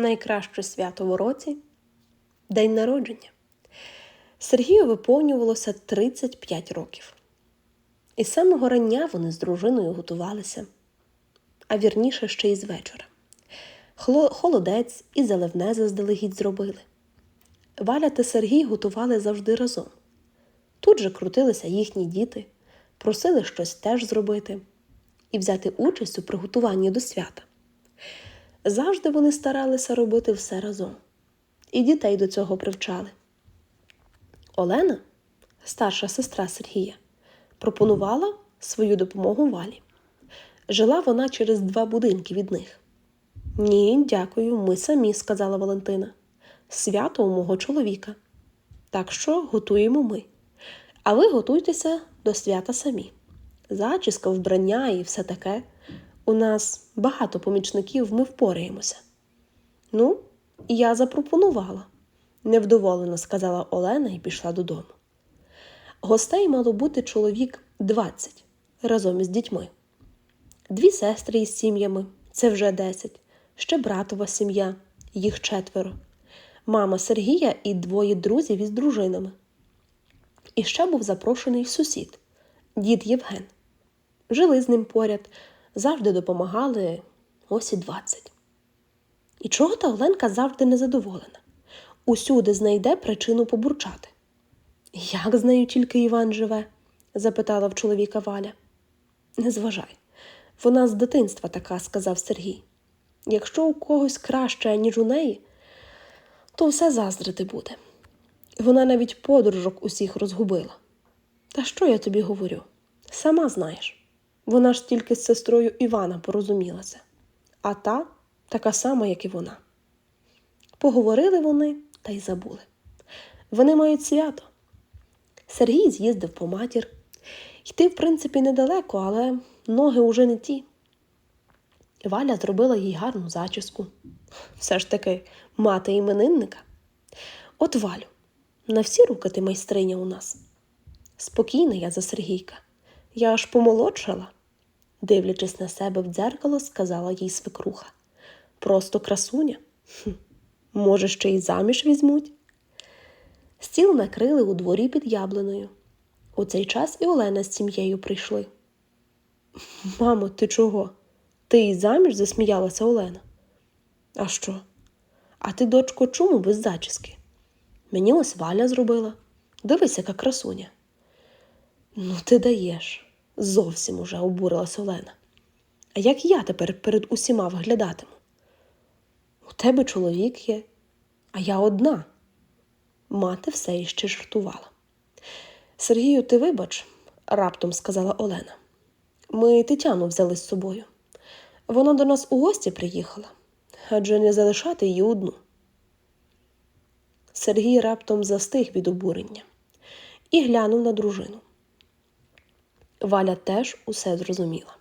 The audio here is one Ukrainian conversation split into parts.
найкраще свято в році день народження. Сергію виповнювалося 35 років. І з самого рання вони з дружиною готувалися, а вірніше ще й з вечора. Холодець і заливне заздалегідь зробили. Валя та Сергій готували завжди разом. Тут же крутилися їхні діти, просили щось теж зробити і взяти участь у приготуванні до свята. Завжди вони старалися робити все разом, і дітей до цього привчали. Олена, старша сестра Сергія, пропонувала свою допомогу Валі. Жила вона через два будинки від них. Ні, дякую, ми самі, сказала Валентина. Свято у мого чоловіка. Так що готуємо ми. А ви готуйтеся до свята самі. Зачіска, вбрання і все таке. У нас багато помічників, ми впораємося. Ну, я запропонувала, невдоволено сказала Олена і пішла додому. Гостей мало бути чоловік 20 разом із дітьми. Дві сестри із сім'ями це вже 10, ще братова сім'я, їх четверо, мама Сергія і двоє друзів із дружинами. І ще був запрошений сусід, дід Євген. Жили з ним поряд, завжди допомагали ось і 20. І чого та Оленка завжди незадоволена? Усюди знайде причину побурчати. Як з нею тільки Іван живе? запитала в чоловіка Валя. Не зважай. Вона з дитинства така, сказав Сергій. Якщо у когось краще, ніж у неї, то все заздрити буде. Вона навіть подружок усіх розгубила. Та що я тобі говорю? Сама знаєш. Вона ж тільки з сестрою Івана порозумілася, а та така сама, як і вона. Поговорили вони та й забули. Вони мають свято. Сергій з'їздив по матір. Йти, в принципі, недалеко, але ноги уже не ті. Валя зробила їй гарну зачіску. Все ж таки мати іменинника. От Валю, на всі руки ти майстриня у нас. Спокійна я за Сергійка. Я аж помолодшала, дивлячись на себе в дзеркало, сказала їй свекруха. Просто красуня. Хм, Може, ще й заміж візьмуть. Стіл накрили у дворі під яблуною. У цей час і Олена з сім'єю прийшли. Мамо, ти чого? Ти й заміж засміялася Олена. А що? А ти, дочко, чому без зачіски? Мені ось Валя зробила. Дивись, яка красуня. Ну, ти даєш. Зовсім уже обурилась Олена. А як я тепер перед усіма виглядатиму? У тебе чоловік є, а я одна. Мати все іще жартувала. Сергію, ти вибач, раптом сказала Олена. Ми Тетяну взяли з собою. Вона до нас у гості приїхала, адже не залишати її одну. Сергій раптом застиг від обурення і глянув на дружину. Валя теж усе зрозуміла.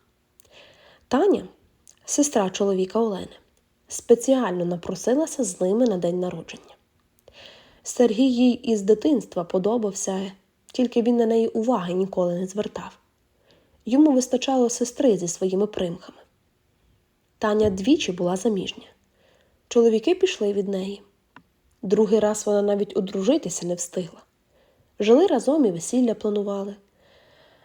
Таня, сестра чоловіка Олени, спеціально напросилася з ними на день народження. Сергій їй із дитинства подобався, тільки він на неї уваги ніколи не звертав. Йому вистачало сестри зі своїми примхами. Таня двічі була заміжня. Чоловіки пішли від неї. Другий раз вона навіть одружитися не встигла. Жили разом і весілля планували,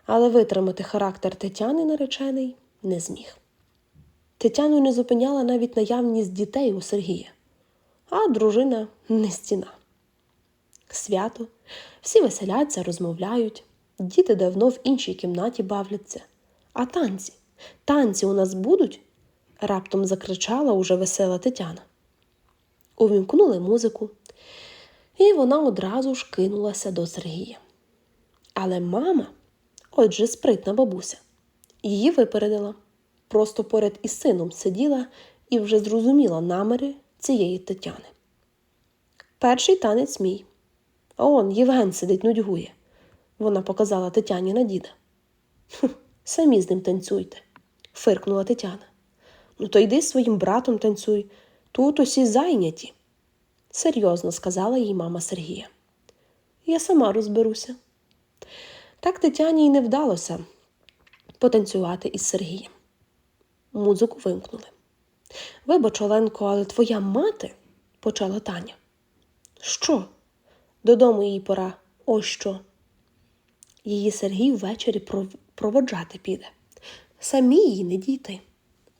але витримати характер Тетяни наречений не зміг. Тетяну не зупиняла навіть наявність дітей у Сергія, а дружина не стіна. Свято, всі веселяться, розмовляють, діти давно в іншій кімнаті бавляться. А танці, танці у нас будуть? раптом закричала уже весела Тетяна. Увімкнули музику, і вона одразу ж кинулася до Сергія. Але мама, отже, спритна бабуся, її випередила, просто поряд із сином сиділа і вже зрозуміла наміри цієї Тетяни. Перший танець мій. А он Євген сидить нудьгує. Вона показала Тетяні на діда. «Хм, Самі з ним танцюйте, фиркнула Тетяна. Ну, то йди своїм братом танцюй. Тут усі зайняті, серйозно сказала їй мама Сергія. Я сама розберуся. Так Тетяні й не вдалося потанцювати із Сергієм. Музику вимкнули. Вибач, Оленко, але твоя мати, почала Таня. Що? Додому їй пора. Ось що. Її Сергій ввечері пров- проводжати піде. Самі їй не діти.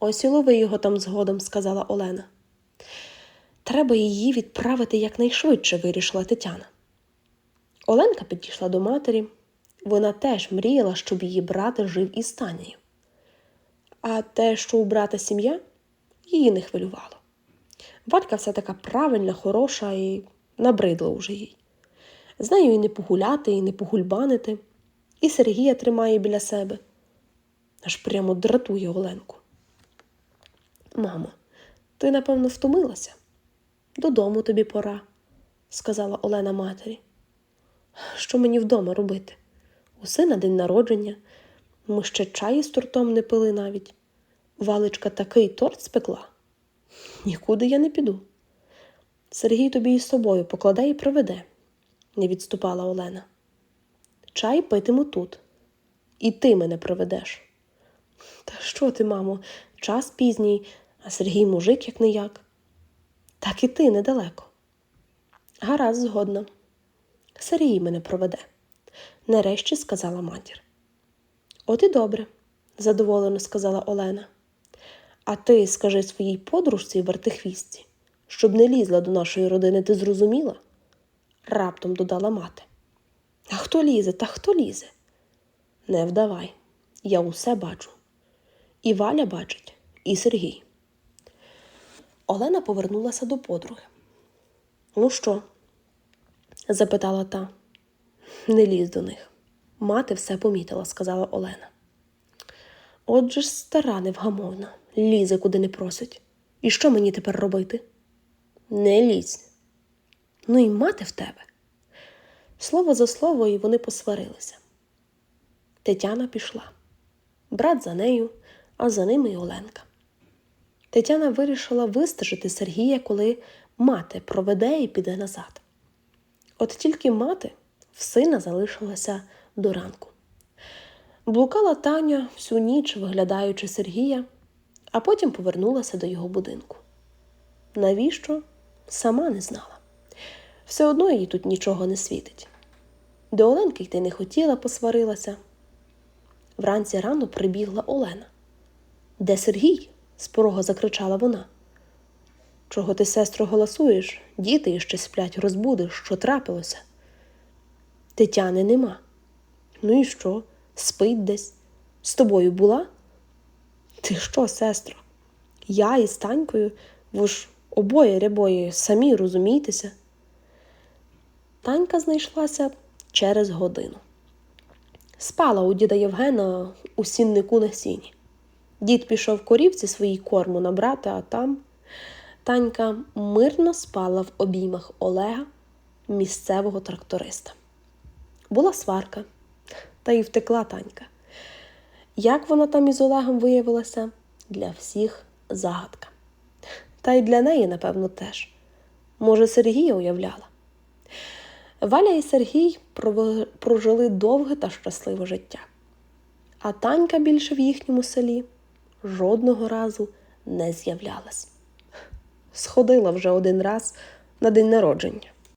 Ось і лови його там згодом, сказала Олена. Треба її відправити якнайшвидше, вирішила Тетяна. Оленка підійшла до матері. Вона теж мріяла, щоб її брат жив із Танею. А те, що у брата сім'я, її не хвилювало. Валька вся така правильна, хороша і набридла уже їй. З нею і не погуляти, і не погульбанити, і Сергія тримає біля себе. Аж прямо дратує Оленку. Мамо, ти, напевно, втомилася? Додому тобі пора, сказала Олена матері. Що мені вдома робити? У сина день народження. Ми ще чаї з тортом не пили навіть. Валечка такий торт спекла. Нікуди я не піду. Сергій тобі із собою покладе і проведе, не відступала Олена. Чай питиму тут. І ти мене проведеш. Та що ти, мамо, час пізній, а Сергій мужик як не як. Так і ти недалеко. Гаразд згодна. Сергій мене проведе, нарешті сказала матір. От і добре, задоволено сказала Олена. А ти скажи своїй подружці вертихвістці, щоб не лізла до нашої родини, ти зрозуміла? раптом додала мати. А хто лізе, та хто лізе? Не вдавай, я усе бачу. І Валя бачить, і Сергій. Олена повернулася до подруги. Ну що? запитала та. Не лізь до них. Мати все помітила, сказала Олена. Отже ж стара невгамовна, лізе куди не просить. І що мені тепер робити? Не лізь. Ну і мати в тебе. Слово за слово, і вони посварилися. Тетяна пішла. Брат за нею, а за ними й Оленка. Тетяна вирішила вистежити Сергія, коли мати проведе і піде назад. От тільки мати в сина залишилася до ранку. Блукала Таня всю ніч, виглядаючи Сергія, а потім повернулася до його будинку. Навіщо? Сама не знала. Все одно їй тут нічого не світить. До Оленки йти не хотіла, посварилася. Вранці рано прибігла Олена. Де Сергій? з порога закричала вона. Чого ти, сестро, голосуєш? Діти іще сплять, розбудиш, що трапилося. Тетяни нема. Ну і що? Спить десь. З тобою була? Ти що, сестро? Я із Танькою, ви ж обоє рябої, самі розумієтеся. Танька знайшлася через годину. Спала у діда Євгена у сіннику на сіні. Дід пішов корівці своїй корму набрати, а там Танька мирно спала в обіймах Олега, місцевого тракториста. Була сварка, та й втекла Танька. Як вона там із Олегом виявилася, для всіх загадка. Та й для неї, напевно, теж. Може, Сергія уявляла. Валя і Сергій прожили довге та щасливе життя. А Танька більше в їхньому селі жодного разу не з'являлась. Сходила вже один раз на день народження.